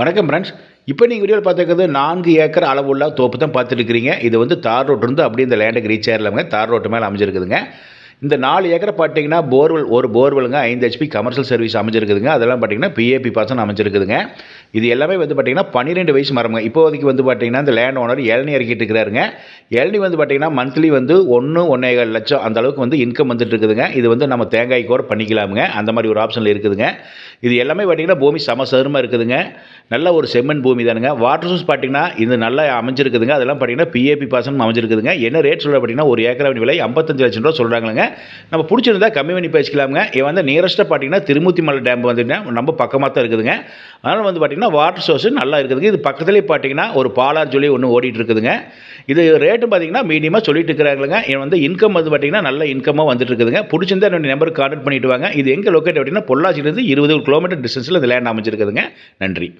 வணக்கம் ஃப்ரெண்ட்ஸ் இப்போ நீங்கள் வீடியோவில் பார்த்துக்கிறது நான்கு ஏக்கர் அளவுள்ள தோப்பு தான் பார்த்துட்டு இது வந்து தார் ரோட்ருந்து அப்படியே இந்த லேண்டுக்கு ரீச் ஆயிடலாமுங்க தார் ரோட்டு மேலே அமைஞ்சிருக்குதுங்க. இந்த நாலு ஏக்கரை பார்த்தீங்கன்னா போர்வெல் ஒரு போர்வெலுங்க ஐந்து ஹெச்பி கமர்ஷியல் சர்வீஸ் அமைஞ்சிருக்குதுங்க. அதெல்லாம் பார்த்தீங்கன்னா பிஏபி பாசன் அமைஞ்சிருக்குதுங்க. இது எல்லாமே வந்து பார்த்தீங்கன்னா பன்னிரெண்டு வயசு மரங்க இப்போதைக்கு வந்து பார்த்தீங்கன்னா இந்த லேண்ட் ஓனர் இளநீ இறக்கிட்டு இருக்கிறாருங்க. இளநி வந்து பார்த்தீங்கன்னா மந்த்லி வந்து ஒன்று ஒன்றேகால் லட்சம் அந்த அளவுக்கு வந்து இன்கம் வந்துட்டு இருக்குதுங்க. இது வந்து நம்ம தேங்காய் கூட பண்ணிக்கலாமுங்க. அந்த மாதிரி ஒரு ஆப்ஷனில் இருக்குதுங்க. இது எல்லாமே பார்த்தீங்கன்னா பூமி சமசதுரமாக இருக்குதுங்க. நல்ல ஒரு செம்மண் பூமி தானுங்க. வாட்டர் சோர்ஸ் பார்த்தீங்கன்னா இது நல்லா அமைஞ்சிருக்குதுங்க. அதெல்லாம் பார்த்தீங்கன்னா பிஏபி பாசனம் அமைஞ்சிருக்குதுங்க. என்ன ரேட் சொல்ல பார்த்தீங்கன்னா ஒரு ஏக்கராவின் விலை ஐம்பத்தஞ்சு லட்சம் ரூபா சொல்கிறாங்களுங்க நம்ம பிடிச்சிருந்தா கம்மி பண்ணி பேசிக்கலாமுங்க. இது வந்து நியரஸ்ட்டாக பார்த்தீங்கன்னா திருமூர்த்தி மலை டேம் வந்துட்டு நம்ம பக்கமாக தான் இருக்குதுங்க. அதனால் வந்து பார்த்தீங்கன்னா வாட்டர் சோர்ஸ் நல்லா இருக்குதுங்க. இது பக்கத்துலேயே பார்த்தீங்கன்னா ஒரு பாலார் சொல்லி ஒன்று ஓடிட்டு இருக்குதுங்க. இது ரேட்டு பார்த்தீங்கன்னா மீடியமாக சொல்லிட்டு இருக்கிறாங்களுங்க என் வந்து இன்கம் வந்து பார்த்தீங்கன்னா நல்ல இன்கமாக வந்துட்டு இருக்குதுங்க. பிடிச்சிருந்தா என்னுடைய நம்பருக்கு கான்டாக்ட் பண்ணிட்டு வாங்க. இது எங்கே லொக்கேட் அப்படின்னா பொள்ளாச்சியிலேருந்து இருபது கிலோமீட்டர் டிஸ்டன்ஸில் இந்த லேண்ட் அமைச்சிருக்குதுங்க நன்றி.